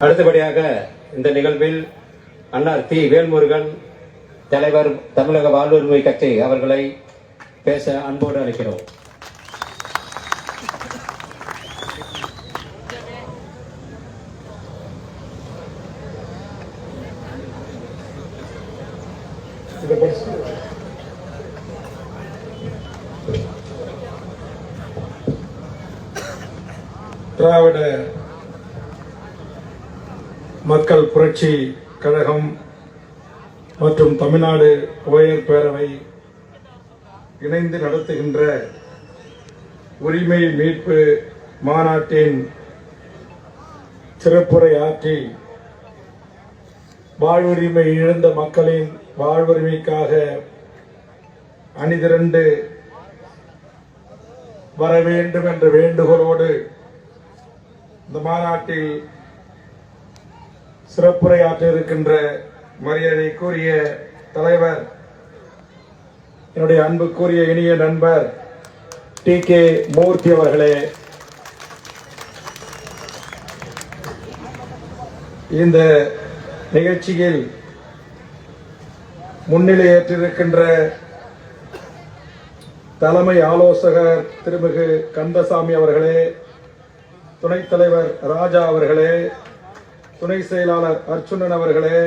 அடுத்தபடியாக இந்த நிகழ்வில் அன்னார் தி வேல்முருகன் தலைவர் தமிழக வாழ்வுரிமை கட்சி அவர்களை பேச அன்போடு அழைக்கிறோம். திராவிட மக்கள் புரட்சி கழகம் மற்றும் தமிழ்நாடு ஓயர் பேரவை இணைந்து நடத்துகின்ற உரிமை மீட்பு மாநாட்டின் சிறப்புரை ஆற்றி வாழ்வுரிமை இழந்த மக்களின் வாழ்வுரிமைக்காக அணிதிரண்டு வர வேண்டும் என்ற வேண்டுகோளோடு இந்த மாநாட்டில் சிறப்புரையாற்ற இருக்கின்ற மரியாதைக்குரிய தலைவர் என்னுடைய அன்புக்குரிய இனிய நண்பர் டி கே மூர்த்தி அவர்களே. இந்த நிகழ்ச்சியில் முன்னிலையேற்றிருக்கின்ற தலைமை ஆலோசகர் திருமிகு கந்தசாமி அவர்களே துணைத் தலைவர் ராஜா அவர்களே துணை செயலாளர் அர்ச்சுனன் அவர்களே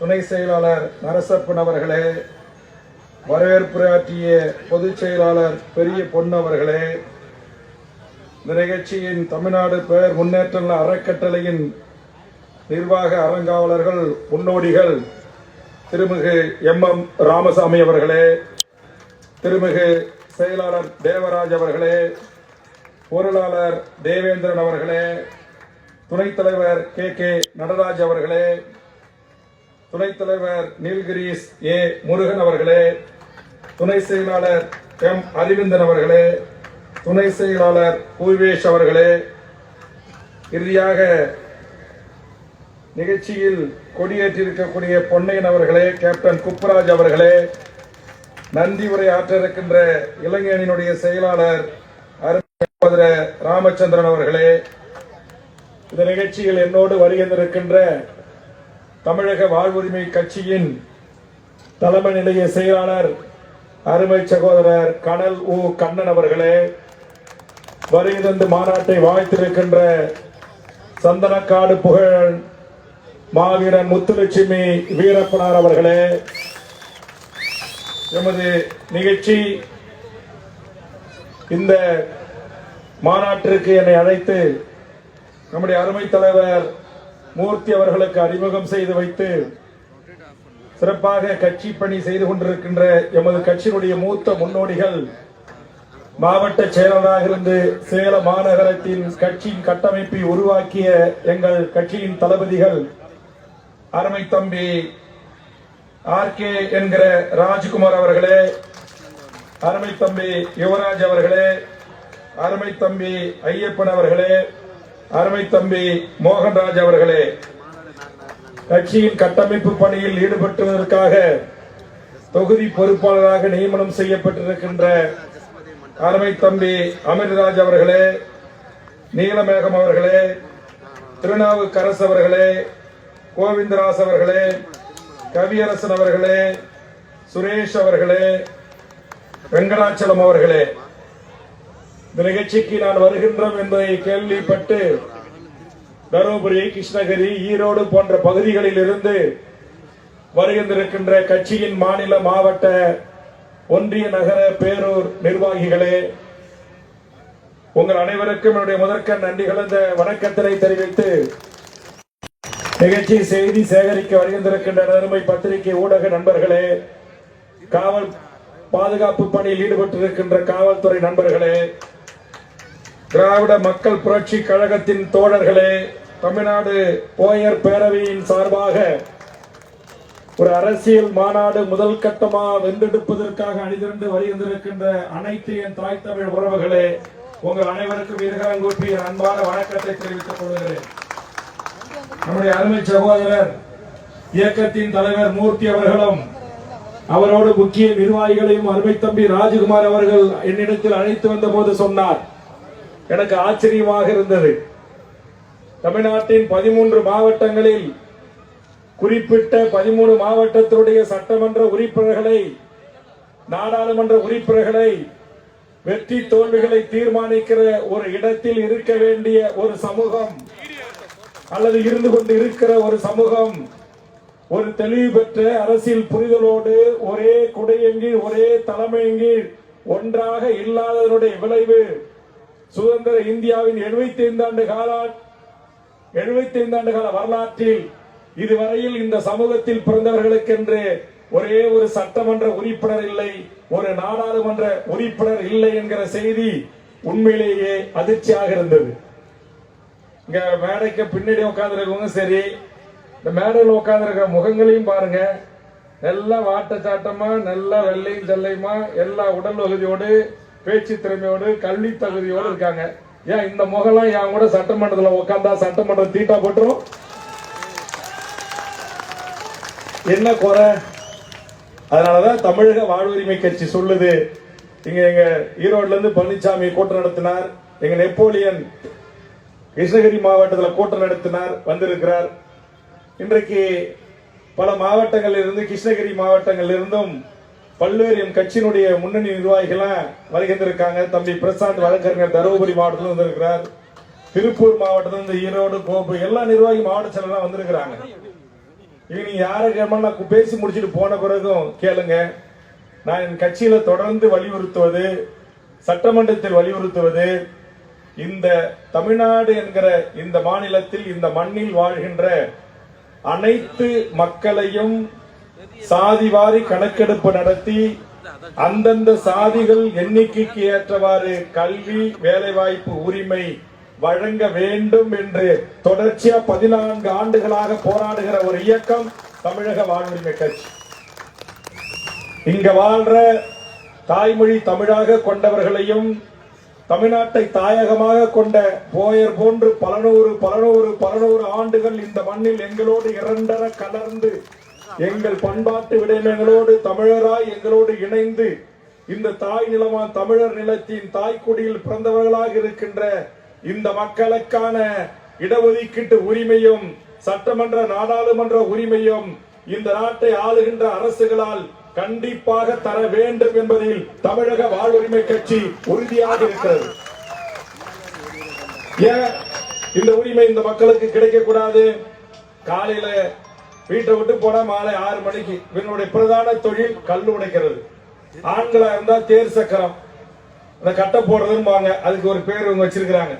துணை செயலாளர் நரசப்பன் அவர்களே வரவேற்புரையாற்றிய பொதுச் செயலாளர் பெரிய பொன் அவர்களே இந்த நிகழ்ச்சியின் தமிழ்நாடு பெயர் முன்னேற்ற அறக்கட்டளையின் நிர்வாக அறங்காவலர்கள் முன்னோடிகள் திருமிகு எம். எம். ராமசாமி அவர்களே திருமிகு செயலாளர் தேவராஜ் அவர்களே பொருளாளர் தேவேந்திரன் அவர்களே துணைத் தலைவர் கே. கே. நடராஜ் அவர்களே துணைத் தலைவர் நீல்கிரீஸ் ஏ. முருகன் அவர்களே துணை செயலாளர் எம். அரவிந்தன் அவர்களே துணை செயலாளர் பூர்வேஷ் அவர்களே இறுதியாக நிகழ்ச்சியில் கொடியேற்றிருக்கக்கூடிய பொன்னையன் அவர்களே கேப்டன் குப்புராஜ் அவர்களே நன்றி உரை ஆற்ற இருக்கின்ற இளைஞனினுடைய செயலாளர் அருண் ராமச்சந்திரன் அவர்களே இந்த நிகழ்ச்சியில் என்னோடு வருகின்றிருக்கின்ற தமிழக வாழ்வுரிமை கட்சியின் தலைமை நிலைய செயலாளர் அருமை சகோதரர் கனல் உ. கண்ணன் அவர்களே வருகின்ற மாநாட்டை வாழ்த்திருக்கின்ற சந்தனக்காடு புகழ் மாவீரன் முத்துலட்சுமி வீரப்பனார் அவர்களே எமது நிகழ்ச்சி இந்த மாநாட்டிற்கு என்னை அழைத்து நம்முடைய அருமை தலைவர் மூர்த்தி அவர்களுக்கு அறிமுகம் செய்து வைத்து சிறப்பாக கட்சி பணி செய்து கொண்டிருக்கின்ற எமது கட்சியினுடைய மூத்த முன்னோடிகள் மாவட்ட செயலராக இருந்து சேலம் மாநகரத்தின் கட்சியின் கட்டமைப்பை உருவாக்கிய எங்கள் கட்சியின் தளபதிகள் அருமை தம்பி ஆர்கே என்கிற ராஜ்குமார் அவர்களே அருமை தம்பி யுவராஜ் அவர்களே அருமை தம்பி ஐயப்பன் அவர்களே அருமை தம்பி மோகன்ராஜ் அவர்களே கட்சியின் கட்டமைப்பு பணியில் ஈடுபட்டுவதற்காக தொகுதி பொறுப்பாளராக நியமனம் செய்யப்பட்டிருக்கின்ற அருமை தம்பி அமிர்தராஜ் அவர்களே நீலமேகம் அவர்களே திருநாவுக்கரசு அவர்களே கோவிந்தராஸ் அவர்களே கவியரசன் அவர்களே சுரேஷ் அவர்களே வெங்கடாச்சலம் அவர்களே. இந்த நிகழ்ச்சிக்கு நான் வருகின்றோம் என்பதை கேள்விப்பட்டு தருமபுரி கிருஷ்ணகிரி ஈரோடு போன்ற பகுதிகளில் இருந்து வருகின்றிருக்கின்ற கட்சியின் மாநில மாவட்ட ஒன்றிய நகர பேரூர் நிர்வாகிகளே உங்கள் அனைவருக்கும் என்னுடைய முதற்க நன்றி கலந்த வணக்கத்தினை தெரிவித்து நிகழ்ச்சி செய்தி சேகரிக்க வருகின்றிருக்கின்ற நேர்மை பத்திரிகை ஊடக நண்பர்களே காவல் பாதுகாப்பு பணியில் ஈடுபட்டிருக்கின்ற காவல்துறை நண்பர்களே திராவிட மக்கள் புரட்சி கழகத்தின் தோழர்களே தமிழ்நாடு போயர் பேரவையின் சார்பாக ஒரு அரசியல் மாநாடு முதல் கட்டமா வென்றெடுப்பதற்காக அணிதிரண்டு வருகின்றிருக்கின்ற அனைத்து என் தாய் தமிழ் உறவுகளே உங்கள் அனைவருக்கும் இருகரங்கூப்பி அன்பான வணக்கத்தை தெரிவித்துக் கொள்கிறேன். நம்முடைய அருமை சகோதரர் இயக்கத்தின் தலைவர் மூர்த்தி அவர்களும் அவரோடு முக்கிய நிர்வாகிகளையும் அருமை தம்பி ராஜகுமார் அவர்கள் என்னிடத்தில் அழைத்து வந்த போது சொன்னார் எனக்கு ஆச்சரியமாக இருந்தது. தமிழ்நாட்டின் பதிமூன்று மாவட்டங்களில் குறிப்பிட்ட பதிமூணு மாவட்டத்தினுடைய சட்டமன்ற உறுப்பினர்களை நாடாளுமன்ற உறுப்பினர்களை வெற்றி தோல்விகளை தீர்மானிக்கிற ஒரு இடத்தில் இருக்க வேண்டிய ஒரு சமூகம் அல்லது இருந்து கொண்டு இருக்கிற ஒரு சமூகம் ஒரு தெளிவு பெற்ற அரசியல் புரிதலோடு ஒரே குடையின் கீழ் ஒரே தலைமையின் கீழ் ஒன்றாக இல்லாததனுடைய விளைவு சுதந்திர இந்தியாவின் 75 ஆண்டு கால 75 ஆண்டு கால வரலாற்றில் இதுவரையில் இந்த சமூகத்தில் பிறந்தவர்களுக்கென்று ஒரே ஒரு சட்டமன்ற உறுப்பினர் இல்லை ஒரு நாடாளுமன்ற உறுப்பினர் இல்லை என்கிற செய்தி உண்மையிலேயே அதிர்ச்சியாக இருந்தது. இங்க மேடைக்கு பின்னாடி உட்காந்துருக்கவங்க சரி இந்த மேடையில் உட்காந்துருக்க முகங்களையும் பாருங்க. நல்ல வாட்டச்சாட்டமா நல்ல வெள்ளையும் செல்லையுமா எல்லா உடல் வகுதியோடு பேச்சு திறமையோடு கல்வி தகுதியோடு இருக்காங்க. ஏன் இந்த முகம்லாம் என் கூட சட்டமன்றத்தில் உட்காந்தா சட்டமன்றம் தீட்டா போட்டுரும்? என்ன குறை? அதனாலதான் தமிழக வாழ்வுரிமை கட்சி சொல்லுது. இங்க எங்க ஈரோடுல இருந்து பழனிசாமி கூட்டம் நடத்தினார். எங்க நெப்போலியன் கிருஷ்ணகிரி மாவட்டத்தில் கூட்டம் நடத்தினார் வந்திருக்கிறார். இன்றைக்கு பல மாவட்டங்களில் இருந்து கிருஷ்ணகிரி மாவட்டங்களில் இருந்தும் பல்வேறு என் கட்சியினுடைய முன்னணி நிர்வாகிகளாம் வருகின்றிருக்காங்க. தம்பி பிரசாந்த் வழக்கறிஞர் தருமபுரி மாவட்டத்தில் வந்திருக்கிறார். திருப்பூர் மாவட்டத்தில் இருந்து ஈரோடு கோபு எல்லா நிர்வாகி மாவட்ட செயலாம் வந்திருக்கிறாங்க. இனி நீங்க யாரை நான் பேசி முடிச்சிட்டு போன பிறகும் கேளுங்க. நான் என் கட்சியில தொடர்ந்து வலியுறுத்துவது சட்டமன்றத்தில் வலியுறுத்துவது இந்த தமிழ்நாடு என்கிற இந்த மாநிலத்தில் இந்த மண்ணில் வாழ்கின்ற அனைத்து மக்களையும் சாதி வாரி கணக்கெடுப்பு நடத்தி அந்தந்த சாதிகள் எண்ணிக்கைக்கு ஏற்றவாறு கல்வி வேலைவாய்ப்பு உரிமை வழங்க வேண்டும் என்று தொடர்ச்சியா பதினான்கு ஆண்டுகளாக போராடுகிற ஒரு இயக்கம் தமிழக வாழ்வுரிமை கட்சி. இங்க வாழ்ற தாய்மொழி தமிழாக கொண்டவர்களையும் தமிழ்நாட்டை தாயகமாக கொண்ட போயர் போன்று பல நூறு பல நூறு பல நூறு ஆண்டுகள் இந்த மண்ணில் எங்களோடு இரண்டர கலர்ந்து எங்கள் பண்பாட்டு விடயங்களோடு தமிழராய் எங்களோடு இணைந்து இந்த தாய் நிலமான தமிழர் நிலத்தின் தாய்க்குடியில் பிறந்தவர்களாக இருக்கின்ற இந்த மக்களுக்கான இடஒதுக்கீட்டு உரிமையும் சட்டமன்ற நாடாளுமன்ற உரிமையும் இந்த நாட்டை ஆளுகின்ற அரசுகளால் கண்டிப்பாக தர வேண்டும் என்பதில் தமிழக வாழ்வுரிமை கட்சி உறுதியாக இருக்கிறது. ஏன் இந்த உரிமை இந்த மக்களுக்கு கிடைக்க கூடாது காலையில வீட்டை விட்டு போனா மாலை ஆறு மணிக்கு. இவங்களுடைய பிரதான தொழில் கல் உடைக்கிறது. ஆண்களா இருந்தா தேர் சக்கரம். இந்த கட்டை போடுறதுன்னு அதுக்கு ஒரு பேர் இவங்க வச்சிருக்கிறாங்க.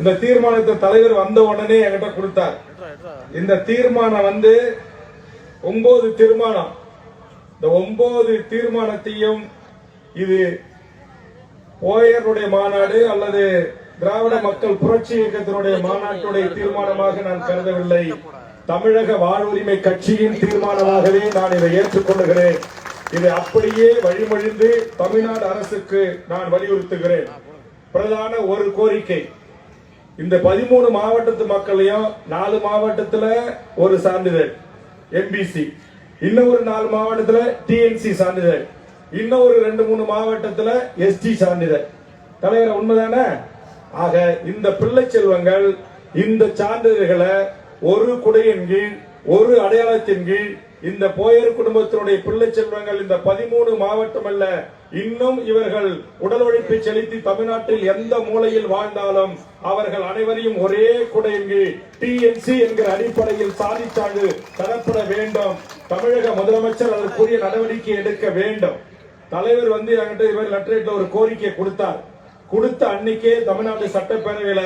இந்த தீர்மானத்தை தலைவர் வந்த உடனே என்கிட்ட கொடுத்தார். இந்த தீர்மானம் வந்து ஒன்பது தீர்மானம் இந்த ஒன்பது தீர்மானத்தையும் இது ஓயருடைய மாநாடு அல்லது திராவிட மக்கள் புரட்சி இயக்கத்தினுடைய மாநாட்டுடைய தீர்மானமாக நான் கருதவில்லை. தமிழக வாழ்வுரிமை கட்சியின் தீர்மானமாகவே நான் இதை ஏற்றுக்கொள்கிறேன் இதை அப்படியே வழிமொழிந்து தமிழ்நாடு அரசுக்கு நான் வலியுறுத்துகிறேன். பிரதான ஒரு கோரிக்கை. இந்த பதிமூணு மாவட்டத்து மக்களையும் நாலு மாவட்டத்துல ஒரு சான்றிதழ் எம்பிசி இன்னும் ஒரு நாலு மாவட்டத்துல டிஎன்சி சான்றிதழ். இன்னும் ஒரு ரெண்டு மூணு மாவட்டத்துல எஸ்டி சான்றிதழ். தலைவர் உண்மைதானே? ஆக இந்த பிள்ளை செல்வங்கள் இந்த சான்றிதழ்களை ஒரு குடையின் கீழ் ஒரு அடையாளத்தின் கீழ் இந்த போயர் குடும்பத்தினுடைய பிள்ளை செல்வங்கள் இந்த பதிமூணு மாவட்டம் அல்ல இன்னும் இவர்கள் உடல் உழைப்பை செலுத்தி தமிழ்நாட்டில் எந்த மூலையில் வாழ்ந்தாலும் அவர்கள் அனைவரையும் ஒரே குடையின் கீழ் டிஎன்சி என்கிற அடிப்படையில் சாதிச்சாண்டு தரப்பட வேண்டும். தமிழக முதலமைச்சர் அதற்குரிய நடவடிக்கை எடுக்க வேண்டும். தலைவர் வந்து என்கிட்ட இவர் லெட்டரேட்ல ஒரு கோரிக்கை கொடுத்தார். கொடுத்த அன்னைக்கே தமிழ்நாடு சட்டப்பேரவையில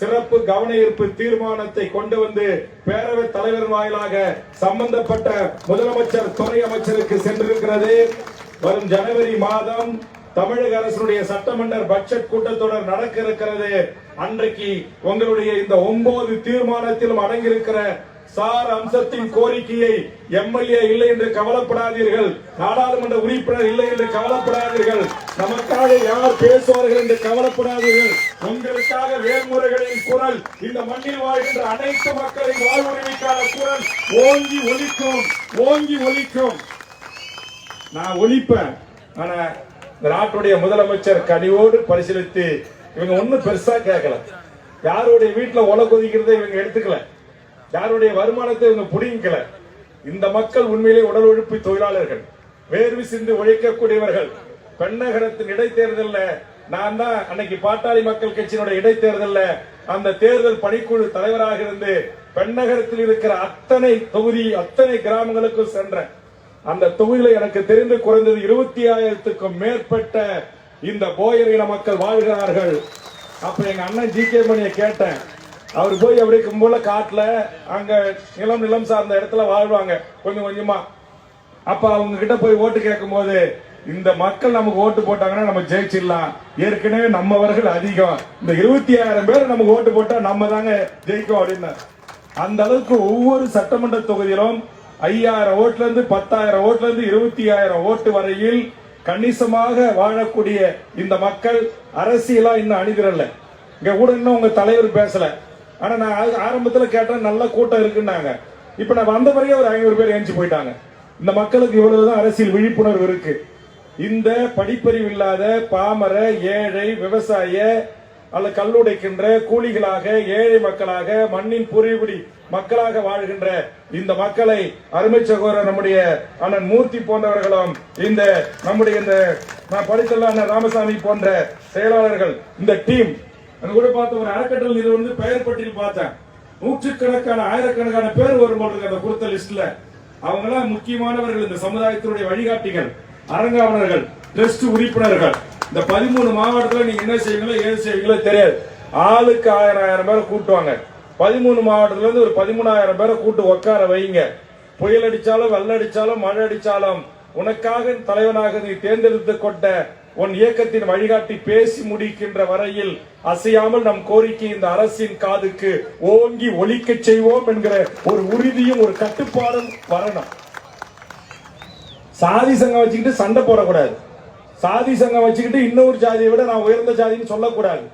சிறப்பு கவன ஈர்ப்பு தீர்மானத்தை கொண்டு வந்து பேரவைத் தலைவர் வாயிலாக சம்பந்தப்பட்ட முதலமைச்சர் துணை அமைச்சருக்கு சென்றிருக்கிறது. வரும் ஜனவரி மாதம் தமிழக அரசுடைய சட்டமன்ற பட்ஜெட் கூட்டத்தொடர் நடக்க இருக்கிறது. அன்றைக்கு உங்களுடைய இந்த ஒன்பது தீர்மானத்திலும் அடங்கியிருக்கிற சார் அம்சத்தின் கோரிக்கையை எம்எல்ஏ இல்லை என்று கவலைப்படாதீர்கள். நாடாளுமன்ற உறுப்பினர் இல்லை என்று கவலைப்படாதீர்கள். நமக்காக யார் பேசுவார்கள் என்று கவலைப்படாதீர்கள். உங்களுக்காக வேல்முறைகளின் குரல் இந்த மண்ணில் வாழ்கின்ற அனைத்து மக்களின் வாழ்வுரிமைக்கான குரல் ஓங்கி ஒலிக்கும் ஓங்கி ஒலிக்கும். நான் ஒலிப்பேன். ஆனா இந்த நாட்டுடைய முதலமைச்சர் கனிவோடு பரிசீலித்து இவங்க ஒண்ணும் பெருசா கேட்கல. யாருடைய வீட்டுல ஒலை கொதிக்கிறதை இவங்க எடுத்துக்கல. யாருடைய வருமானத்தை இவங்க புடிங்கல இந்த மக்கள் உண்மையிலே உடல் உழைப்பு தொழிலாளர்கள் வேர்வி சிந்து உழைக்கக்கூடியவர்கள். பெண்ணகரத்தின் இடைத்தேர்தல்ல நான் தான் அன்னைக்கு பாட்டாளி மக்கள் கட்சியினுடைய இடைத்தேர்தலில் அந்த தேர்தல் பணிக்குழு தலைவராக இருந்து பெண்ணகரத்தில் இருக்கிற அத்தனை தொகுதி அத்தனை கிராமங்களுக்கும் சென்றேன். அந்த தொகுதியில எனக்கு தெரிந்து குறைந்தது இருபத்தி ஆயிரத்துக்கும் மேற்பட்ட இந்த போயர் இன மக்கள் வாழ்கிறார்கள். அப்ப எங்க அண்ணன் ஜி கே மணியை கேட்டேன். அவர் போய் அப்படியே கும்பல காட்டில் அங்கே நிலம் நிலம் சார்ந்த இடத்துல வாழ்வாங்க. கொஞ்சம் கொஞ்சமாக அப்போ அவங்க கிட்ட போய் ஓட்டு கேட்கும்போது இந்த மக்கள் நமக்கு ஓட்டு போட்டாங்கன்னா நம்ம ஜெயிச்சிடலாம். ஏற்கனவே நம்மவர்கள் அதிகம். இந்த இருபத்தி ஆயிரம் பேர் நமக்கு ஓட்டு போட்டால் நம்ம தாங்க ஜெயிக்கும் அப்படின்னு அந்த அளவுக்கு ஒவ்வொரு சட்டமன்ற தொகுதியிலும் ஐயாயிரம் ஓட்டுல இருந்து பத்தாயிரம் ஓட்டுல இருந்து இருபத்தி ஆயிரம் ஓட்டு வரையில் கணிசமாக வாழக்கூடிய இந்த மக்கள் அரசியலா இன்னும் அணிதிரல்ல. இங்க கூட இன்னும் உங்க தலைவர் பேசல. ஆனா நான் ஆ- ஆரம்பத்துல கேட்டேன் நல்ல கூட்டம் இருக்குன்னாங்க. இப்ப நான் வந்த பிறகு ஒரு ஐநூறு பேர் ஏஞ்சி போயிட்டாங்க. இந்த மக்களுக்கு இவ்வளவுதான் அரசியல் விழிப்புணர்வு இருக்கு. இந்த படிப்பறிவு இல்லாத பாமர ஏழை விவசாய அல்ல கல்லுடைக்கின்ற கூலிகளாக ஏழை மக்களாக மண்ணின் பூர்வீகுடி மக்களாக வாழ்கின்ற இந்த மக்களை அருமை சகோதரர் நம்முடைய அண்ணன் மூர்த்தி போன்றவர்களும் இந்த நம்முடைய இந்த நான் படித்துள்ள அண்ணன் ராமசாமி போன்ற செயலாளர்கள் இந்த டீம் அங்க கூட பார்த்த ஒரு அறக்கட்டளை நிறுவனம் பெயர் பட்டியல் பார்த்தேன். நூற்றுக்கணக்கான ஆயிரக்கணக்கான பேர் வரும் அந்த கொடுத்த லிஸ்ட்ல. அவங்களாம் முக்கியமானவர்கள் இந்த சமுதாயத்தினுடைய வழிகாட்டிகள் அரங்காவலர்கள் டிரஸ்ட் உறுப்பினர்கள். இந்த பதிமூணு மாவட்டத்தில் நீங்க என்ன செய்வீங்களோ ஏது செய்வீங்களோ தெரியாது. ஆளுக்கு ஆயிரம் ஆயிரம் பேரை கூட்டுவாங்க பதிமூணு மாவட்டத்துல இருந்து ஒரு பதிமூணாயிரம் பேரை கூட்டு உட்கார வைங்க. புயல் அடிச்சாலும் வெள்ளம் அடிச்சாலும் மழை அடிச்சாலும் உனக்காக தலைவனாக நீ தேர்ந்தெடுத்து கொண்ட உன் இயக்கத்தின் வழிகாட்டி பேசி முடிக்கின்ற வரையில் அசையாமல் நம் கோரிக்கை இந்த அரசின் காதுக்கு ஓங்கி ஒலிக்கச் செய்வோம் என்கிற ஒரு உறுதியும் ஒரு கட்டுப்பாடும் வரணும். சாதி சங்கம் வச்சுக்கிட்டு சண்டை போடக்கூடாது. சாதி சங்கம் வச்சுக்கிட்டு இன்னொரு ஜாதியை விட நான் உயர்ந்த ஜாதின்னு சொல்லக்கூடாது.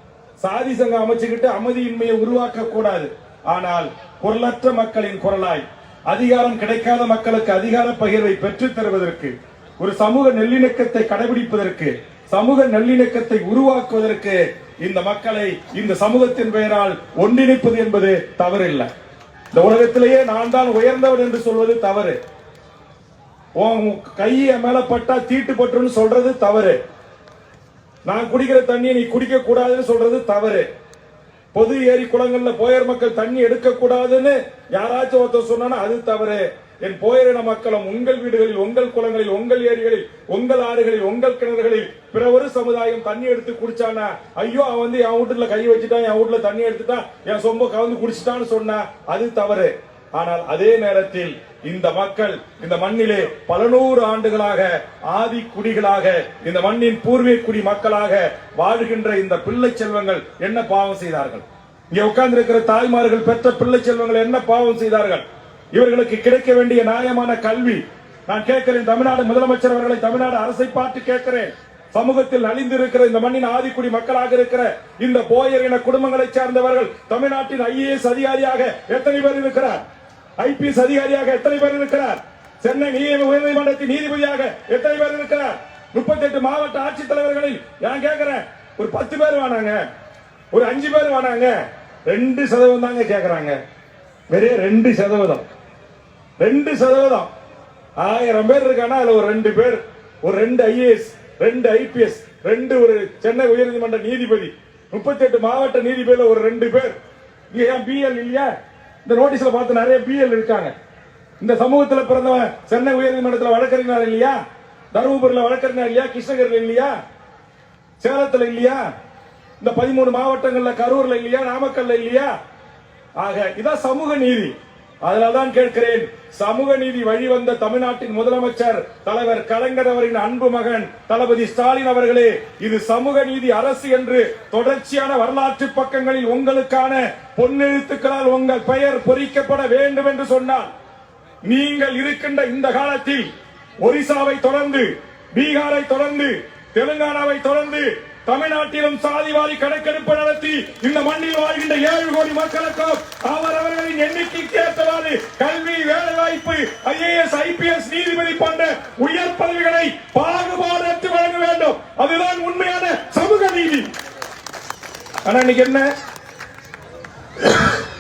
சாதி சங்கம் அமைச்சுக்கிட்டு அமைதியின்மையை உருவாக்க கூடாது ஆனால் குரலற்ற மக்களின் குரலாய் அதிகாரம் கிடைக்காத மக்களுக்கு அதிகார பகிர்வை பெற்றுத் தருவதற்கு ஒரு சமூக நல்லிணக்கத்தை கடைபிடிப்பதற்கு சமூக நல்லிணக்கத்தை உருவாக்குவதற்கு இந்த மக்களை இந்த சமூகத்தின் பெயரால் ஒன்றிணைப்பது என்பது தவறில்லை. இந்த உலகத்திலேயே நான் தான் உயர்ந்தவன் என்று சொல்வது தவறு. உன் மேல பட்டா தீட்டு பட்டுன்னு சொல்றது தவறு. நான் குடிக்கிற தண்ணியை நீ குடிக்க கூடாதுன்னு சொல்றது தவறு. பொது ஏரி குளங்கள்ல போயர் மக்கள் தண்ணி எடுக்க கூடாதுன்னு யாராச்சும் ஒருத்தர் சொன்னா அது தவறு. என் போயரின மக்களும் உங்கள் வீடுகளில் உங்கள் குளங்களில் உங்கள் ஏரிகளில் உங்கள் ஆறுகளில் உங்கள் கிணறுகளில் பிற ஒரு சமுதாயம் தண்ணி எடுத்து குடிச்சானா? ஐயோ அவன் வந்து என் வீட்டுல கை வச்சுட்டான் என் வீட்டுல தண்ணி எடுத்துட்டான் என் சொம்ப கலந்து குடிச்சிட்டான்னு சொன்னா அது தவறு. ஆனால் அதே நேரத்தில் இந்த மக்கள் இந்த மண்ணிலே பல நூறு ஆண்டுகளாக ஆதி குடிகளாக இந்த மண்ணின் பூர்வீக குடி மக்களாக வாழ்கின்ற இந்த பிள்ளை செல்வங்கள் என்ன பாவம் செய்தார்கள்? இங்கே உட்கார்ந்திருக்கிற தாய்மார்கள் பெற்ற பிள்ளை செல்வங்கள் என்ன பாவம் செய்தார்கள்? இவர்களுக்கு கிடைக்க வேண்டிய நியாயமான கல்வி. நான் கேட்கிறேன் தமிழ்நாடு முதலமைச்சர் அவர்களை தமிழ்நாடு அரசை பார்த்து கேட்கிறேன். சமூகத்தில் அழிந்திருக்கிற இந்த மண்ணின் ஆதிக்குடி மக்களாக இருக்கிற இந்த போயர் இன குடும்பங்களை சார்ந்தவர்கள் தமிழ்நாட்டின் ஐஏஎஸ் அதிகாரியாக எத்தனை பேர் இருக்கிறார்? ஐபிஎஸ் அதிகாரியாக எத்தனை பேர் இருக்கிறார்? சென்னை நீதி- உயர்நீதிமன்றத்தின் நீதிபதியாக எத்தனை பேர் இருக்கிறார்? முப்பத்தி எட்டு மாவட்ட ஆட்சித்தலைவர்களில் நான் கேட்கிறேன். ஒரு பத்து பேர் வேணாங்க ஒரு அஞ்சு பேர் வேணாங்க ரெண்டு சதவீதம் தாங்க கேட்கறாங்க. வெறும் ரெண்டு சதவீதம். ரெண்டு சதவீதம். ஆயிரம் பேர் இருக்கானா? அதுல ஒரு ரெண்டு பேர். ஒரு ரெண்டு ஐஏஎஸ் ரெண்டு ஐபிஎஸ் ரெண்டு ஒரு சென்னை உயர்நீதிமன்ற நீதிபதி. முப்பத்தி எட்டு மாவட்ட நீதிபதியில் ஒரு ரெண்டு பேர். ஏன் பிஎல் இல்லையா? இந்த நோட்டீஸ்ல பார்த்து நிறைய பிஎல் இருக்காங்க. இந்த சமூகத்தில் பிறந்தவன் சென்னை உயர்நீதிமன்றத்தில் வழக்கறிஞர் இல்லையா? தருமபுரியில் வழக்கறிஞர் இல்லையா? கிருஷ்ணகிரியில் இல்லையா? சேலத்தில் இல்லையா? இந்த பதிமூணு மாவட்டங்கள்ல கரூர்ல இல்லையா? நாமக்கல்ல இல்லையா? ஆக இதான் சமூக நீதி. அதனால்தான் கேட்கிறேன் சமூக நீதி வழிவந்த தமிழ்நாட்டின் முதலமைச்சர் தலைவர் கலைஞர் அவரின் அன்பு மகன் தளபதி ஸ்டாலின் அவர்களே இது சமூக நீதி அரசு என்று தொடர்ச்சியான வரலாற்று பக்கங்களில் உங்களுக்கான பொன்னெழுத்துக்களால் உங்கள் பெயர் பொறிக்கப்பட வேண்டும் என்று சொன்னார் நீங்கள் இருக்கின்ற இந்த காலத்தில் ஒரிசாவை தொடர்ந்து பீகாரை தொடர்ந்து தெலுங்கானாவை தொடர்ந்து தமிழ்நாட்டிலும் சாதிவாரி கணக்கெடுப்பு நடத்தி இந்த மண்ணில் வாழ்கின்ற ஏழு கோடி மக்களுக்கும் அவரவர்களின் எண்ணிக்கைக்கு ஏற்றவாறு கல்வி வேலைவாய்ப்பு ஐஏஎஸ் ஐபிஎஸ் நீதிபதி போன்ற உயர் பதவிகளை பாகுபாடற்று வழங்க வேண்டும். அதுதான் உண்மையான சமூக நீதி. ஆனா இன்னைக்கு என்ன?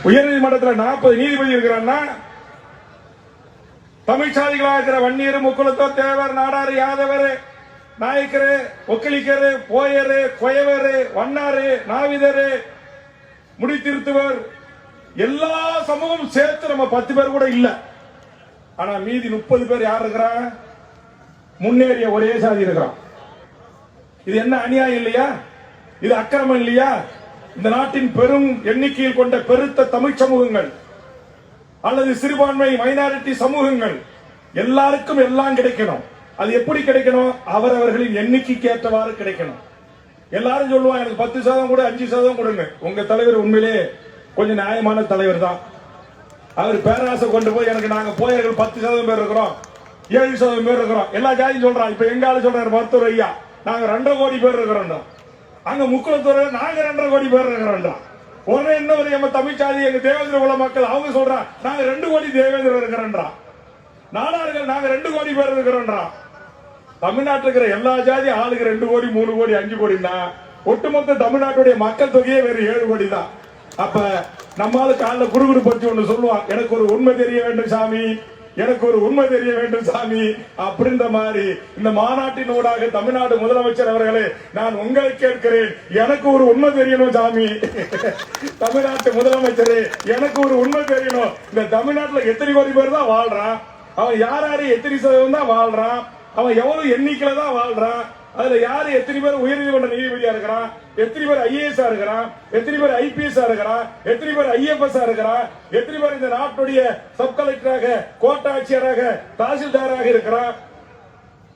உயர்நீதிமன்றத்தில் நாற்பது நீதிபதி இருக்கிறான்னா தமிழ் சாதிகளாக இருக்கிற வன்னியர் முக்குளத்தோர் தேவர் நாடாறு யாதவர் நாயக்கரு ஒக்கலிக்கரு போயரு கொயவரு வண்ணாரு நாவிதரு முடித்திருத்துவர். எல்லா சமூகம் சேர்த்து நம்ம பத்து பேர் கூட இல்ல. ஆனா மீதி முப்பது பேர் யார் இருக்கிறான் முன்னேறிய ஒரே சாதி இருக்கிறான். இது என்ன அநியாயம் இல்லையா? இது அக்கிரமம் இல்லையா? இந்த நாட்டின் பெரும் எண்ணிக்கையில் கொண்ட பெருத்த தமிழ் சமூகங்கள் அல்லது சிறுபான்மை மைனாரிட்டி சமூகங்கள் எல்லாருக்கும் எல்லாம் கிடைக்கணும். அது எப்படி கிடைக்கணும்? அவரவர்களின் எண்ணிக்கைக்கு ஏற்றவாறு கிடைக்கணும். எல்லாரும் சொல்லுவாங்க எனக்கு பத்து சதம் கூட அஞ்சு சதம் கொடுங்க உங்க தலைவர் உண்மையிலே கொஞ்சம் நியாயமான தலைவர் தான். அவர் பேராசை கொண்டு போய் எனக்கு நாங்க போயர்கள் பத்து சதவீதம் பேர் இருக்கிறோம் ஏழு சதவீதம் பேர் இருக்கிறோம். எல்லா ஜாதியும் சொல்றான் இப்ப எங்க ஆளு சொல்றாரு மருத்துவர் ஐயா. நாங்க ரெண்டரை கோடி பேர் இருக்கிறோம் அங்க முக்குளத்தூர் நாங்க ரெண்டரை கோடி பேர் இருக்கிறோம் உடனே இன்னொரு நம்ம தமிழ் சாதி எங்க தேவேந்திர குல மக்கள் அவங்க சொல்றான் நாங்க ரெண்டு கோடி தேவேந்திர இருக்கிறோம் நாடார்கள் நாங்க ரெண்டு கோடி பேர் இருக்கிறோம் தமிழ்நாட்டில் இருக்கிற எல்லா ஜாதி ஆளுக்கு ரெண்டு கோடி மூணு கோடி அஞ்சு கோடினா ஒட்டுமொத்த தமிழ்நாட்டுடைய மக்கள் தொகையே வெறும் ஏழு கோடி தான். அப்ப நம்மால காலில் குறுகுறு பற்றி ஒன்று சொல்லுவான் எனக்கு ஒரு உண்மை தெரிய வேண்டும் சாமி எனக்கு ஒரு உண்மை தெரிய வேண்டும் சாமி அப்படின்ற மாதிரி இந்த மாநாட்டின் ஊடாக தமிழ்நாடு முதலமைச்சர் அவர்களே நான் உங்களை கேட்கிறேன் எனக்கு ஒரு உண்மை தெரியணும் சாமி. தமிழ்நாட்டு முதலமைச்சரே எனக்கு ஒரு உண்மை தெரியணும். இந்த தமிழ்நாட்டுல எத்தனை கோடி பேர் தான் வாழ்றான்? அவன் யார் யாரு எத்தனை சதவீதம் தான் வாழ்றான்? அவன் எவ்வளவு எண்ணிக்கையில தான் வாழ்றான்? அதுல யாரு எத்தனை பேர் உயர்நீதிமன்ற நீதிபதியா இருக்கிறான்? எத்தனை பேர் ஐஏஎஸ் இருக்கிறான்? எத்தனை பேர் ஐபிஎஸ் இருக்கிறான்? எத்தனை பேர் ஐஎஃப்எஸ் இருக்கிறான்? எத்தனை பேர் இந்த நாட்டுடைய சப் கலெக்டராக கோட்டாட்சியராக தாசில்தாராக இருக்கிறான்?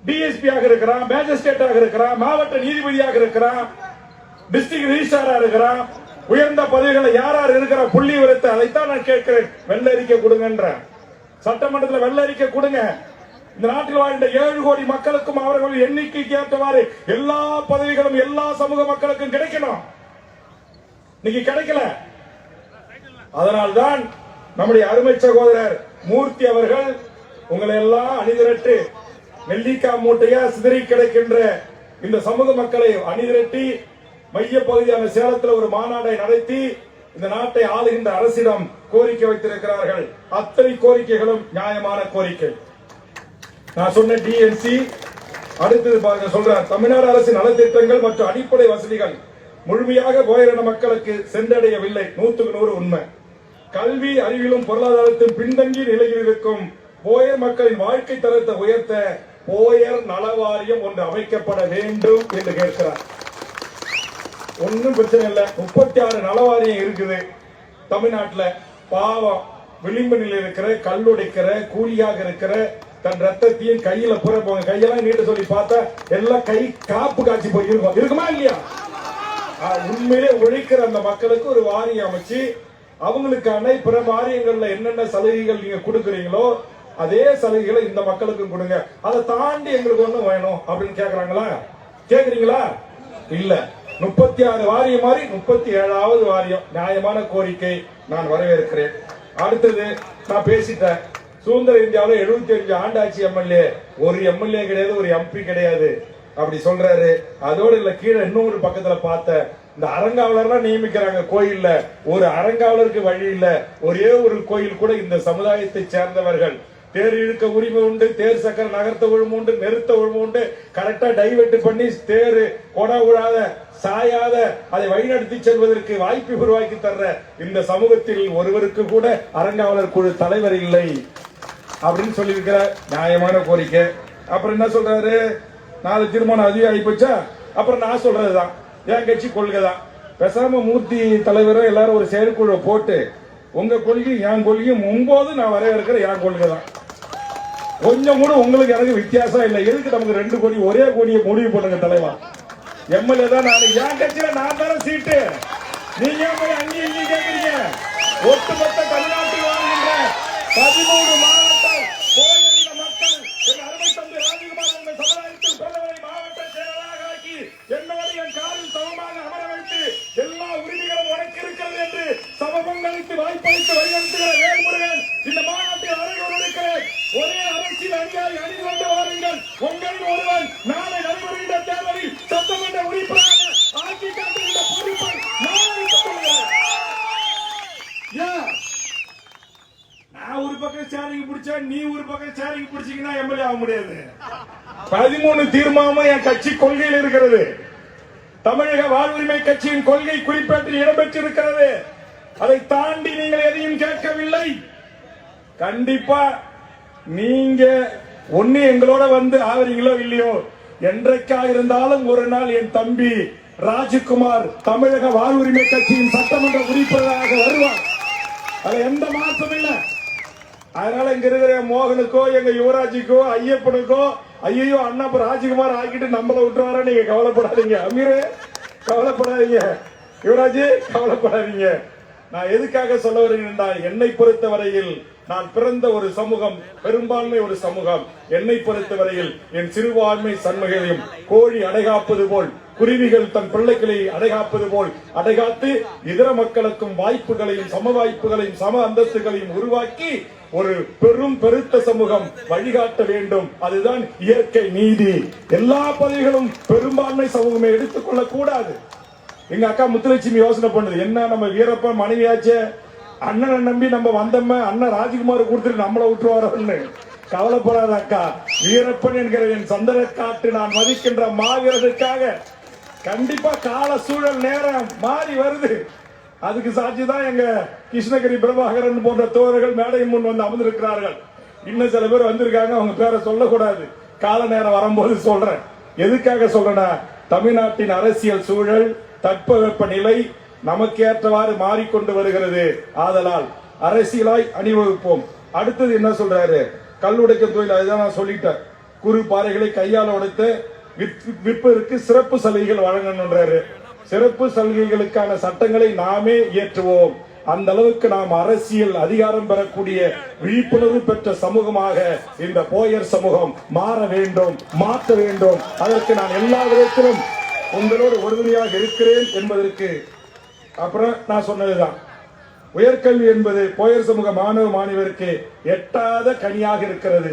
டிஎஸ்பியாக இருக்கிறான் மேஜிஸ்ட்ரேட்டாக இருக்கிறான் மாவட்ட நீதிபதியாக இருக்கிறான் டிஸ்ட்ரிக்ட் ரிஜிஸ்டாரா இருக்கிறான் உயர்ந்த பதவிகளை யார் யார் இருக்கிற புள்ளி விவரத்தை அதைத்தான் நான் கேட்கிறேன். வெள்ள அறிக்கை கொடுங்கன்ற சட்டமன்றத்தில் வெள்ள அறிக்கை கொடுங்க. இந்த நாட்டில் வாழ்ந்த ஏழு கோடி மக்களுக்கும் அவர்கள் எண்ணிக்கைக்கு ஏற்றவாறு எல்லா பதவிகளும் எல்லா சமூக மக்களுக்கும் கிடைக்கணும். இன்னைக்கு கிடைக்கல. அதனால்தான் நம்முடைய அருமை சகோதரர் மூர்த்தி அவர்கள் உங்களை எல்லாம் அணிதிரட்டு நெல்லிக்காய் மூட்டையா சிதறி கிடைக்கின்ற இந்த சமூக மக்களை அணிதிரட்டி மைய பகுதியான சேலத்தில் ஒரு மாநாடை நடத்தி இந்த நாட்டை ஆளுகின்ற அரசிடம் கோரிக்கை வைத்திருக்கிறார்கள். அத்தனை கோரிக்கைகளும் நியாயமான கோரிக்கை. நான் சொன்ன டிஎன்சி அடுத்தது பாருங்க சொல்றார் தமிழ்நாடு அரசின் நலத்திட்டங்கள் மற்றும் அடிப்படை வசதிகள் முழுமையாக போயின மக்களுக்கு சென்றடையவில்லை. நூற்றுக்கு நூறு உண்மை. கல்வி அறிவிலும் பொருளாதாரத்திலும் பின்தங்கிய நிலையில் இருக்கும் போயர் மக்களின் வாழ்க்கை தரத்தை உயர்த்த போயர் நலவாரியம் ஒன்று அமைக்கப்பட வேண்டும் என்று கேட்கிறார். ஒன்றும் பிரச்சனை இல்லை. முப்பத்தி ஆறு நலவாரியம் இருக்குது. தமிழ்நாட்டில் பாவம். விளிம்பு நிலையில் இருக்கிற கல்லுடைக்கிற கூலியாக இருக்கிற தன் ரத்தத்தையும் கையில புற போங்க கையெல்லாம் நீட்ட சொல்லி பார்த்தா எல்லாம் கை காப்பு காய்ச்சி போய் இருக்கும். இருக்குமா இல்லையா? உண்மையிலே ஒழிக்கிற அந்த மக்களுக்கு ஒரு வாரியம் அமைச்சு அவங்களுக்கான பிற வாரியங்கள்ல என்னென்ன சலுகைகள் நீங்க கொடுக்குறீங்களோ அதே சலுகைகளை இந்த மக்களுக்கும் கொடுங்க. அதை தாண்டி எங்களுக்கு ஒண்ணும் வேணும் அப்படின்னு கேக்குறாங்களா? கேக்குறீங்களா? இல்ல. முப்பத்தி ஆறு வாரியம் மாதிரி முப்பத்தி ஏழாவது வாரியம். நியாயமான கோரிக்கை நான் வரவேற்கிறேன். அடுத்தது நான் பேசிட்டேன். சுதந்திர இந்தியாவில் எழுபத்தி அஞ்சு ஆண்டாட்சி எம்எல்ஏ. ஒரு எம்எல்ஏ கிடையாது ஒரு எம்பி கிடையாது. அப்படி சொல்றாரு. அதோடு இல்ல கீழே இன்னொரு பக்கத்துல பார்த்த இந்த அறங்காவலர்லாம் நியமிக்கிறாங்க கோயில்ல. ஒரு அறங்காவலருக்கு வழி இல்ல. ஒரே ஒரு கோயில் கூட இந்த சமுதாயத்தை சேர்ந்தவர்கள். தேர் இழுக்க உரிமை உண்டு தேர் சக்கர நகர்த்த உரிமை உண்டு நிறுத்த உரிமை உண்டு. கரெக்டா டைவெர்ட் பண்ணி தேர் கொடை விழாத சாயாத அதை வழிநடத்தி செல்வதற்கு வாய்ப்பு உருவாக்கி தர்ற இந்த சமூகத்தில் ஒருவருக்கு கூட அறங்காவலர் குழு தலைவர் இல்லை. அப்படின்னு சொல்லியிருக்கிற நியாயமான கோரிக்கை. அப்புறம் என்ன சொல்றாரு? நாலு திருமணம் அதிகம் ஆயிப்போச்சா அப்புறம் நான் சொல்றதுதான். என் கட்சி கொள்கை தான் பெசாம மூர்த்தி தலைவரும் எல்லாரும் ஒரு செயற்குழு போட்டு உங்க கொள்கையும் என் கொள்கையும் ஒன்பது நான் வரவேற்கிற என் கொள்கை தான் கொஞ்சம் கூட உங்களுக்கு எனக்கு வித்தியாசம் இல்லை. எதுக்கு நமக்கு ரெண்டு கோடி ஒரே கோடியை முடிவு பண்ணுங்க தலைவா? எம்எல்ஏ தான் நான். என் கட்சியில நான் தானே சீட்டு. நீங்க ஏன் போய் அங்கேயும் இங்கேயும் ஒட்டுமொத்த தமிழ்நாட்டில் வாழ்கின்ற பதிமூணு அதிகாரி அணிந்து கொண்டு வாருங்கள். உங்களில் ஒருவன் நாளை நடைபெறுகின்ற தேர்தலில் சட்டமன்ற உறுப்பினராக ஆட்சி காட்டுகின்ற பொறுப்பை நான் ஒரு பக்கம் சேரிக்கு பிடிச்சா நீ ஒரு பக்கம் சேரிக்கு பிடிச்சீங்கன்னா எம்எல்ஏ ஆக முடியாது. பதிமூணு தீர்மானமும் என் கட்சி கொள்கையில் இருக்கிறது. தமிழக வாழ்வுரிமை கட்சியின் கொள்கை குறிப்பேட்டில் இடம்பெற்றிருக்கிறது. அதை தாண்டி நீங்கள் எதையும் கேட்கவில்லை. கண்டிப்பா நீங்க ஒண்ணு எங்களோட வந்து ஆவறீங்களோ இல்லையோ என்றைக்கா இருந்தாலும் ஒரு நாள் என் தம்பி ராஜ்குமார் தமிழக வாழ்வுரிமை கட்சியின் சட்டமன்ற உறுப்பினராக வருவார். அது எந்த மாற்றமும் இல்லை. அதனால இங்க இருக்கிற மோகனுக்கோ எங்க யுவராஜுக்கோ ஐயப்பனுக்கோ ஐயோ அண்ணா இப்ப ராஜ்குமார் ஆக்கிட்டு நம்மள விட்டுருவார நீங்க கவலைப்படாதீங்க. அமீரு கவலைப்படாதீங்க. யுவராஜ் கவலைப்படாதீங்க. நான் எதுக்காக சொல்ல வருகிறேன் என்றால் என்னை பொறுத்தவரையில் நான் பிறந்த ஒரு சமூகம் பெரும்பான்மை ஒரு சமூகம். என்னை பொறுத்தவரையில் என் சிறுபான்மை சண்முகையும் கோழி அடைகாப்பது போல் குருவிகள் தன் பிள்ளைகளை அடைகாப்பது போல் அடைகாத்து இதர மக்களுக்கும் வாய்ப்புகளையும் சம வாய்ப்புகளையும் சம அந்தஸ்துகளையும் உருவாக்கி ஒரு பெரும் பெருத்த சமூகம் வழிகாட்ட வேண்டும். அதுதான் இயற்கை நீதி. எல்லா பதவிகளும் பெரும்பான்மை சமூகமே எடுத்துக்கொள்ளக் கூடாது எங்க அக்கா முத்துலட்சுமி யோசனை பண்ணுது என்ன நம்ம வீரப்ப மனைவியாச்சே? அண்ணனை நம்பி நம்ம வந்தோமே அண்ணன் ராஜ்குமார் கொடுத்துட்டு நம்மளை விட்டுருவாரோன்னு கவலைப்படாத அக்கா. வீரப்பன் என்கிற என் சந்தன காட்டு நான் மதிக்கின்ற மாவீரருக்காக கண்டிப்பா கால சூழல் நேரம் மாறி வருது. அதுக்கு சாட்சி தான் எங்க கிருஷ்ணகிரி பிரபாகரன் போன்ற தோழர்கள் மேடை முன் வந்து அமர்ந்திருக்கிறார்கள். இன்னும் சில பேர் வந்திருக்காங்க அவங்க பேரை சொல்லக்கூடாது. கால நேரம் வரும்போது சொல்றேன். எதுக்காக சொல்றேன்னா தமிழ்நாட்டின் அரசியல் சூழல் தட்பவெப்ப நிலை நமக்கு ஏற்றவாறு மாறிக்கொண்டு வருகிறது. ஆதலால் அரசியலாய் அணிவகுப்போம். அடுத்தது என்ன சொல்றாரு? கல்லுடைக்கும் தொழில் அதுதான் நான் சொல்லிட்டேன். குறு பாறைகளை கையால் உடைத்து விற்பதற்கு சிறப்பு சலுகைகள் வழங்கணுன்றாரு சிறப்பு சலுகைகளுக்கான சட்டங்களை நாமே இயற்றுவோம். அந்த அளவுக்கு நாம் அரசியல் அதிகாரம் பெறக்கூடிய விழிப்புணர்வு பெற்ற சமூகமாக இந்த போயர் சமூகம் மாற வேண்டும் மாற்ற வேண்டும். அதற்கு நான் எல்லா விதத்திலும் உங்களோடு உறுதுணையாக இருக்கிறேன் என்பதற்கு அப்புறம் நான் சொன்னதுதான். உயர்கல்வி என்பது போயர் சமூக மாணவ மாணவருக்கு எட்டாத கனியாக இருக்கிறது.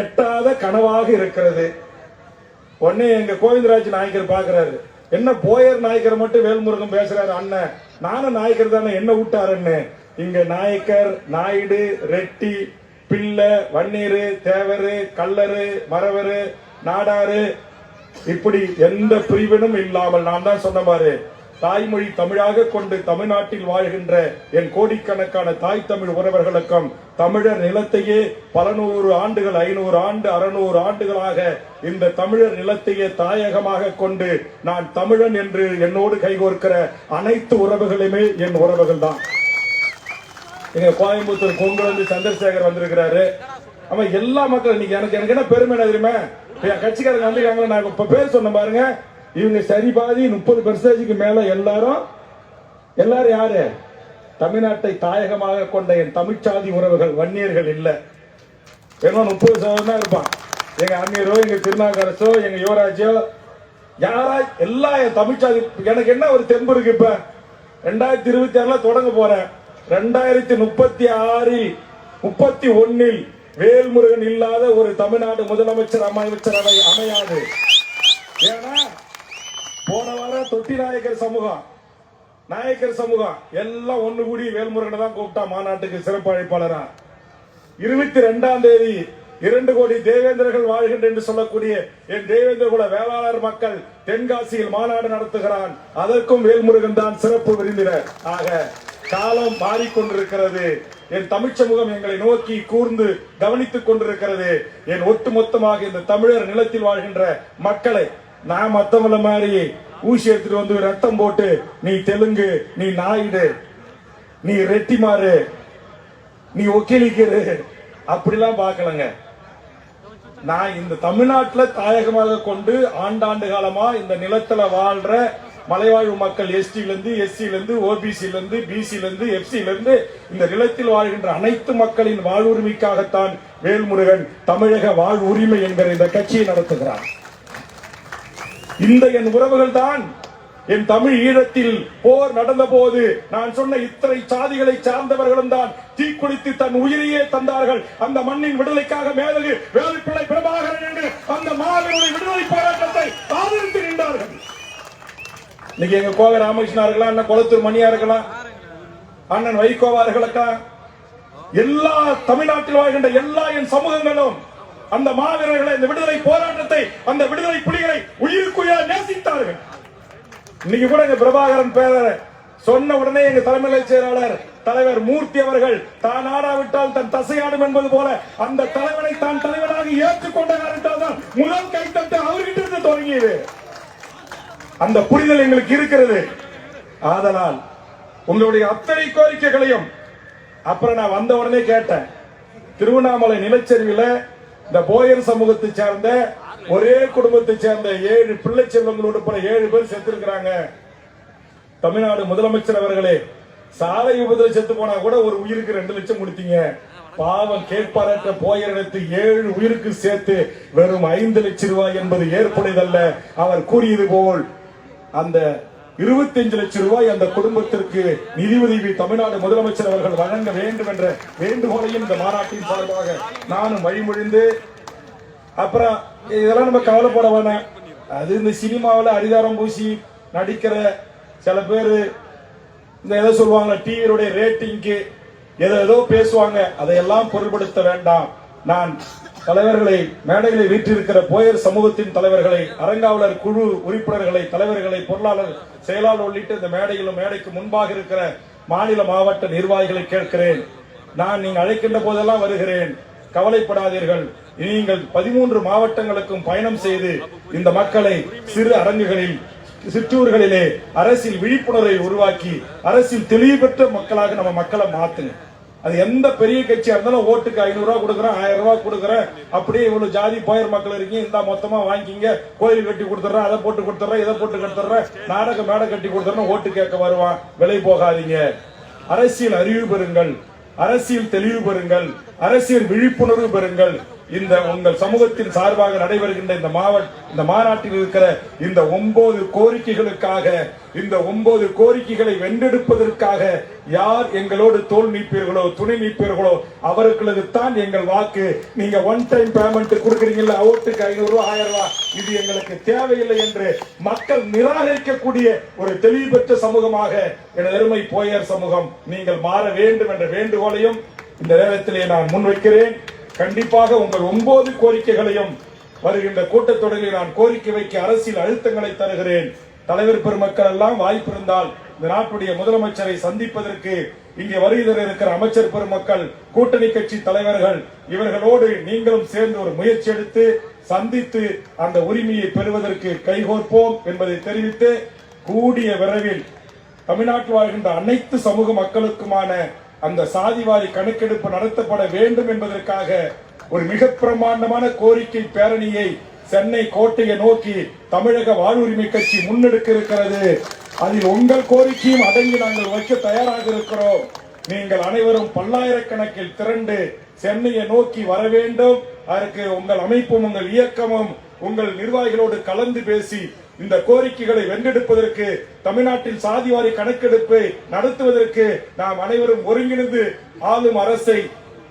எட்டாத கனவாக இருக்கிறது. உடனே எங்க கோவிந்தராஜ் நாயக்கர் பாக்குறாரு. என்ன போயர் நாயக்கர் மட்டும் வேல்முருகன் பேசுறாரு அண்ணன் நானும் நாயக்கர் தானே என்ன விட்டாருன்னு இங்க நாயக்கர் நாயுடு ரெட்டி பிள்ளை வன்னீரு தேவரு கல்லரு மரவரு நாடாரு. இப்படி எந்த பிரிவினும் இல்லாமல் நான் தான் சொன்ன மாதிரி தாய்மொழி தமிழாக கொண்டு தமிழ்நாட்டில் வாழ்கின்ற என் கோடிக்கணக்கான தாய் தமிழ் உறவர்களுக்கும் தமிழர் நிலத்தையே பல நூறு ஆண்டுகள் ஐநூறு ஆண்டு அறுநூறு ஆண்டுகளாக இந்த தமிழர் நிலத்தையே தாயகமாக கொண்டு நான் தமிழன் என்று என்னோடு கைகோர்க்கிற அனைத்து உறவுகளுமே என் உறவுகள் தான் எங்க கோயம்புத்தூர் கொங்கு வந்து சந்திரசேகர் வந்திருக்கிறாரு. அவன் எல்லா மக்களும் இன்னைக்கு எனக்கு எனக்கு என்ன பெருமை என்ன தெரியுமா? என் கட்சிக்காரங்க வந்து நான் இப்ப பேர் சொன்ன பாருங்க. இவங்க சரி பாதி முப்பது பெர்சன்டேஜுக்கு மேல எல்லாரும் எல்லாரும் யாரு? தமிழ்நாட்டை தாயகமாக கொண்ட என் தமிழ்ச்சாதி உறவுகள் வன்னியர்கள் இல்லை. வெறும் முப்பது சதவீதம் தான் இருப்பான். எங்க அமீரோ எங்க திருநாகரசோ எங்க யுவராஜோ யாரா எல்லா என் தமிழ்ச்சாதி எனக்கு என்ன ஒரு தெம்பு இருக்கு இப்ப? ரெண்டாயிரத்தி இருபத்தி ஆறுல தொடங்க போறேன். ரெண்டாயிரத்தி முப்பத்தி ஆறில் முப்பத்தி ஒன்னில் வேல்முருகன் இல்லாத ஒரு தமிழ்நாடு முதலமைச்சர் அமைச்சரவை அமையாது. ஏன்னா போன வாரம் தொட்டி நாயக்கர் சமூகம் நாயக்கர் சமூகம் எல்லாம் ஒண்ணு கூடி வேல்முருகனை தான் கூப்பிட்டா மாநாட்டுக்கு சிறப்பு அழைப்பாளரா? இருபத்தி ரெண்டாம் தேதி இரண்டு கோடி தேவேந்திரர்கள் வாழ்கின்ற என்று சொல்லக்கூடிய என் தேவேந்திர குல வேளாளர் மக்கள் தென்காசியில் மாநாடு நடத்துகிறான். அதற்கும் வேல்முருகன் தான் சிறப்பு விருந்தினர். ஆக காலம் மாறிக்கொண்டிருக்கிறது. என் தமிழ் சமூகம் எங்களை நோக்கி கூர்ந்து கவனித்துக் கொண்டிருக்கிறது. என் ஒட்டுமொத்தமாக இந்த தமிழர் நிலத்தில் வாழ்கின்ற மக்களை நான் மத்தவங்கள மாதிரி ஊசி எடுத்துட்டு வந்து ரத்தம் போட்டு நீ தெலுங்கு நீ நாயுடு நீ ரெட்டிமாறு நீ ஒக்கிலிக்கிறு அப்படிலாம் பார்க்கலங்க. நான் இந்த தமிழ்நாட்டில் தாயகமாக கொண்டு ஆண்டாண்டு காலமா இந்த நிலத்துல வாழ்ற மலைவாழ்வு மக்கள் எஸ்டில எஸ்சிலேருந்து எஸ்சில பிசிலேருந்து ஓபிசில இந்த நிலத்தில் வாழ்கின்ற அனைத்து மக்களின் வாழ்வுரிமைக்காகத்தான் வேல்முருகன் தமிழக வாழ்வுரிமை என்கிற இந்த கட்சியை நடத்துகிறார். இந்த என் உறவுகள் தான் என் தமிழ் ஈழத்தில் போர் நடந்த போது நான் சொன்ன இத்தனை சாதிகளை சார்ந்தவர்களும் தான் தீக்குளித்து தன் உயிரையே தந்தார்கள். அந்த மண்ணின் விடுதலைக்காக மேலகு வேலுப்பிள்ளை பிரபாகரன் என்று அந்த மாவீரனுடைய விடுதலை போராட்டத்தை ஆதரித்து நின்றார்கள். இன்னைக்கு எங்க கோவை ராமகிருஷ்ணா இருக்கலாம் அண்ணன் குளத்தூர் மணியா இருக்கலாம் அண்ணன் வைகோவா இருக்கலாம். எல்லா தமிழ்நாட்டில் வாழ்கின்ற எல்லா என் சமூகங்களும் அந்த மாவீரர்களை இந்த விடுதலை போராட்டத்தை அந்த விடுதலை புலிகளை உயிருக்குயிரா நேசித்தார்கள். இன்னைக்கு கூட எங்க பிரபாகரன் பேரர் சொன்ன உடனே எங்க தலைமை செயலாளர் தலைவர் மூர்த்தி அவர்கள் தான் ஆடாவிட்டால் தன் தசையாடும் என்பது போல அந்த தலைவனை தான் தலைவனாக ஏற்றுக்கொண்ட காரணத்தால் தான் முதல் கைத்தட்டு அவர்கிட்ட இருந்து தொடங்கியது. அந்த புரிதல் எங்களுக்கு இருக்கிறது. ஆதலால் உங்களுடைய அத்தனை கோரிக்கைகளையும் அப்புறம் நான் வந்த உடனே கேட்டேன். திருவண்ணாமலை நிலச்சரிவில் இந்த போயர் சமூகத்தை சேர்ந்த ஒரே குடும்பத்தை சேர்ந்த ஏழு பிள்ளை செல்வங்களோடு உட்பட ஏழு பேர் செத்துருக்கிறாங்க. தமிழ்நாடு முதலமைச்சர் அவர்களே சாலை விபத்தில் செத்து போனா கூட ஒரு உயிருக்கு ரெண்டு லட்சம் கொடுத்தீங்க. பாவம் கேட்பாரற்ற போயரிடத்து ஏழு உயிருக்கு சேர்த்து வெறும் ஐந்து லட்சம் ரூபாய் என்பது ஏற்புடையதல்ல. அவர் கூறியது போல் அந்த 25 லட்சம் ரூபாய் அந்த குடும்பத்திற்கு நிதி உதவி தமிழ்நாடு முதலமைச்சர் அவர்கள் வழங்க வேண்டும் என்ற வேண்டுகோளையும் இந்த மாநாட்டின் சார்பாக நானும் வழிமொழிந்து அப்புறம் இதெல்லாம் நம்ம கவலைப்பட வேணாம். அது இந்த சினிமாவில் அரிதாரம் பூசி நடிக்கிற சில பேர் இந்த எதை சொல்லுவாங்க டிவியுடைய ரேட்டிங்க்கு ஏதோ ஏதோ பேசுவாங்க. அதையெல்லாம் பொருள்படுத்த வேண்டாம். நான் தலைவர்களை மேடைகளை வீற்றிருக்கிற போயர் சமூகத்தின் தலைவர்களை அரங்காவலர் குழு உறுப்பினர்களை தலைவர்களை பொருளாளர் செயலாளர் உள்ளிட்ட இந்த மேடையிலும் மேடைக்கு முன்பாக இருக்கிற மாநில மாவட்ட நிர்வாகிகளை கேட்கிறேன். நான் நீங்க அழைக்கின்ற போதெல்லாம் வருகிறேன். கவலைப்படாதீர்கள். நீங்கள் பதிமூன்று மாவட்டங்களுக்கும் பயணம் செய்து இந்த மக்களை சிறு அரங்குகளில் சிற்றூர்களிலே அரசியல் விழிப்புணர்வை உருவாக்கி அரசியல் தெளிவு பெற்ற மக்களாக நம்ம மக்களை மாத்துங்க. அது எந்த பெரிய கட்சியா இருந்தாலும் ஓட்டுக்கு ஐநூறு ரூபா கொடுக்குறேன் ஆயிரம் ரூபாய் கொடுக்குறேன். அப்படியே இவ்வளவு ஜாதி போயர் மக்கள் இருக்கீங்க இந்த மொத்தமா வாங்கிக்கிங்க. கோயில் கட்டி கொடுத்துறேன் அதை போட்டு கொடுத்துறேன் இதை போட்டு கொடுத்துறேன் நாடக மேடை கட்டி கொடுத்துறேன் ஓட்டு கேட்க வருவான். விலை போகாதீங்க. அரசியல் அறிவு பெறுங்கள். அரசியல் தெளிவு பெறுங்கள். அரசியல் விழிப்புணர்வு பெறுங்கள். இந்த உங்கள் சமூகத்தின் சார்பாக நடைபெறுகின்ற இந்த மாவட்ட இந்த மாநாட்டில் இருக்கிற இந்த ஒன்பது கோரிக்கைகளுக்காக இந்த ஒன்பது கோரிக்கைகளை வென்றெடுப்பதற்காக யார் எங்களோடு தோல் நீப்பீர்களோ துணை நீப்பீர்களோ அவர்களது தான் எங்கள் வாக்கு. நீங்க ஒன் டைம் பேமெண்ட் கொடுக்குறீங்கல்ல ஓட்டுக்கு ஐநூறு ரூபாய் ஆயிரம் ரூபாய் இது எங்களுக்கு தேவையில்லை என்று மக்கள் நிராகரிக்கக்கூடிய ஒரு தெளிவு பெற்ற சமூகமாக எனது அருமை போயர் சமூகம் நீங்கள் மாற வேண்டும் என்ற வேண்டுகோளையும் இந்த நேரத்திலே நான் முன்வைக்கிறேன். கண்டிப்பாக உங்கள் ஒன்பது கோரிக்கைகளையும் வருகின்ற கூட்டத்தொடரில் நான் கோரிக்கை வைக்க அரசியல் அழுத்தங்களை தருகிறேன். தலைவர் பெருமக்கள் எல்லாம் வாய்ப்பு இருந்தால் இந்த நாட்டுடைய முதலமைச்சரை சந்திப்பதற்கு இங்கே வருகிற இருக்கிற அமைச்சர் பெருமக்கள் கூட்டணி கட்சி தலைவர்கள் இவர்களோடு நீங்களும் சேர்ந்து ஒரு முயற்சி எடுத்து சந்தித்து அந்த உரிமையை பெறுவதற்கு கைகோர்ப்போம் என்பதை தெரிவித்து கூடிய விரைவில் தமிழ்நாட்டில் வாழ்கின்ற அனைத்து சமூக மக்களுக்குமான அந்த சாதிவாரி கணக்கெடுப்பு நடத்தப்பட வேண்டும் என்பதற்காக ஒரு மிக பிரமாண்டமான கோரிக்கை பேரணியை சென்னை கோட்டையை நோக்கி தமிழக வாழ்வுரிமை கட்சி முன்னெடுக்க இருக்கிறது. அதில் உங்கள் கோரிக்கையும் அடங்கி நாங்கள் வைக்க தயாராக இருக்கிறோம். நீங்கள் அனைவரும் பல்லாயிரக்கணக்கில் திரண்டு சென்னையை நோக்கி வர வேண்டும். அதற்கு உங்கள் அமைப்பும் உங்கள் இயக்கமும் உங்கள் நிர்வாகிகளோடு கலந்து பேசி இந்த கோரிக்கைகளை வென்றெடுப்பதற்கு தமிழ்நாட்டில் சாதிவாரி கணக்கெடுப்பை நடத்துவதற்கு நாம் அனைவரும் ஒருங்கிணைந்து ஆளும் அரசை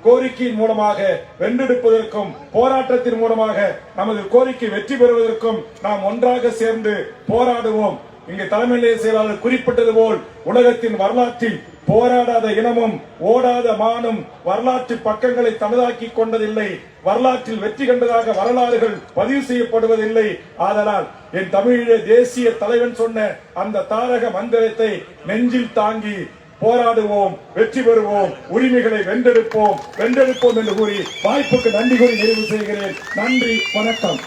கோரிக்கையின் மூலமாக வென்றெடுப்பதற்கும் போராட்டத்தின் மூலமாக நமது கோரிக்கை வெற்றி பெறுவதற்கும் நாம் ஒன்றாக சேர்ந்து போராடுவோம். இங்கு தலைமை செயலாளர் குறிப்பிட்டது போல் உலகத்தின் வரலாற்றில் போராடாத இனமும் ஓடாத மானும் வரலாற்று பக்கங்களை தனதாக்கி கொண்டதில்லை. வரலாற்றில் வெற்றி கண்டதாக வரலாறுகள் பதிவு செய்யப்படுவதில்லை. ஆதலால் என் தமிழீழ தேசிய தலைவன் சொன்ன அந்த தாரக மந்திரத்தை நெஞ்சில் தாங்கி போராடுவோம் வெற்றி பெறுவோம் உரிமைகளை வென்றெடுப்போம் வென்றெடுப்போம் என்று கூறி வாய்ப்புக்கு நன்றி கூறி நிறைவு செய்கிறேன். நன்றி வணக்கம்.